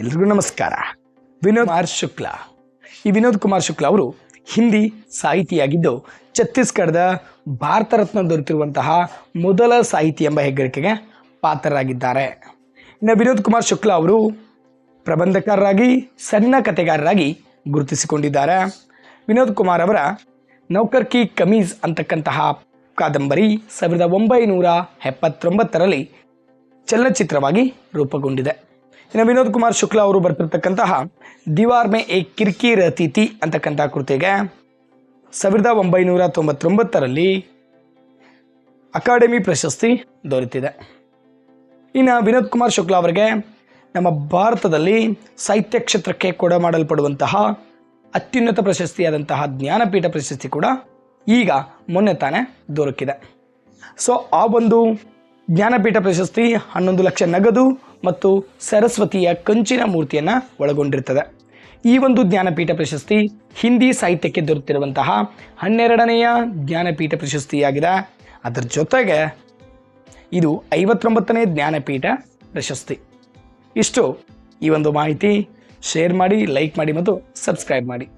ಎಲ್ರಿಗೂ ನಮಸ್ಕಾರ. ವಿನೋದ್ ಕುಮಾರ್ ಶುಕ್ಲಾ. ಈ ವಿನೋದ್ ಕುಮಾರ್ ಶುಕ್ಲಾ ಅವರು ಹಿಂದಿ ಸಾಹಿತಿಯಾಗಿದ್ದು ಛತ್ತೀಸ್ಗಢದ ಭಾರತ ರತ್ನ ದೊರೆತಿರುವಂತಹ ಮೊದಲ ಸಾಹಿತಿ ಎಂಬ ಹೆಗ್ಗಳಿಕೆಗೆ ಪಾತ್ರರಾಗಿದ್ದಾರೆ. ಇನ್ನು ವಿನೋದ್ ಕುಮಾರ್ ಶುಕ್ಲಾ ಅವರು ಪ್ರಬಂಧಕಾರರಾಗಿ, ಸಣ್ಣ ಕಥೆಗಾರರಾಗಿ ಗುರುತಿಸಿಕೊಂಡಿದ್ದಾರೆ. ವಿನೋದ್ ಕುಮಾರ್ ಅವರ ನೌಕರ್ ಕಿ ಕಮೀಜ್ ಅಂತಕ್ಕಂತಹ ಕಾದಂಬರಿ ಸಾವಿರದ ಒಂಬೈನೂರ ಎಪ್ಪತ್ತೊಂಬತ್ತರಲ್ಲಿ ಚಲನಚಿತ್ರವಾಗಿ ರೂಪುಗೊಂಡಿದೆ. ಇನ್ನು ವಿನೋದ್ ಕುಮಾರ್ ಶುಕ್ಲಾ ಅವರು ಬರ್ತಿರ್ತಕ್ಕಂತಹ ದಿವಾರ್ ಮೇ ಏ ಕಿರ್ಕಿ ರತೀತಿ ಅಂತಕ್ಕಂಥ ಕೃತಿಗೆ ಸಾವಿರದ ಒಂಬೈನೂರ ತೊಂಬತ್ತೊಂಬತ್ತರಲ್ಲಿ ಅಕಾಡೆಮಿ ಪ್ರಶಸ್ತಿ ದೊರೆತಿದೆ. ಇನ್ನು ವಿನೋದ್ ಕುಮಾರ್ ಶುಕ್ಲಾ ಅವರಿಗೆ ನಮ್ಮ ಭಾರತದಲ್ಲಿ ಸಾಹಿತ್ಯ ಕ್ಷೇತ್ರಕ್ಕೆ ಕೊಡ ಮಾಡಲ್ಪಡುವಂತಹ ಅತ್ಯುನ್ನತ ಪ್ರಶಸ್ತಿಯಾದಂತಹ ಜ್ಞಾನಪೀಠ ಪ್ರಶಸ್ತಿ ಕೂಡ ಈಗ ಮೊನ್ನೆ ತಾನೇ ದೊರಕಿದೆ. ಸೊ ಆ ಒಂದು ಜ್ಞಾನಪೀಠ ಪ್ರಶಸ್ತಿ ಹನ್ನೊಂದು ಲಕ್ಷ ನಗದು ಮತ್ತು ಸರಸ್ವತಿಯ ಕಂಚಿನ ಮೂರ್ತಿಯನ್ನು ಒಳಗೊಂಡಿರ್ತದೆ. ಈ ಒಂದು ಜ್ಞಾನಪೀಠ ಪ್ರಶಸ್ತಿ ಹಿಂದಿ ಸಾಹಿತ್ಯಕ್ಕೆ ದೊರೆತಿರುವಂತಹ ಹನ್ನೆರಡನೆಯ ಜ್ಞಾನಪೀಠ ಪ್ರಶಸ್ತಿಯಾಗಿದೆ. ಅದರ ಜೊತೆಗೆ ಇದು ಐವತ್ತೊಂಬತ್ತನೇ ಜ್ಞಾನಪೀಠ ಪ್ರಶಸ್ತಿ. ಇಷ್ಟು ಈ ಒಂದು ಮಾಹಿತಿ. ಶೇರ್ ಮಾಡಿ, ಲೈಕ್ ಮಾಡಿ ಮತ್ತು ಸಬ್ಸ್ಕ್ರೈಬ್ ಮಾಡಿ.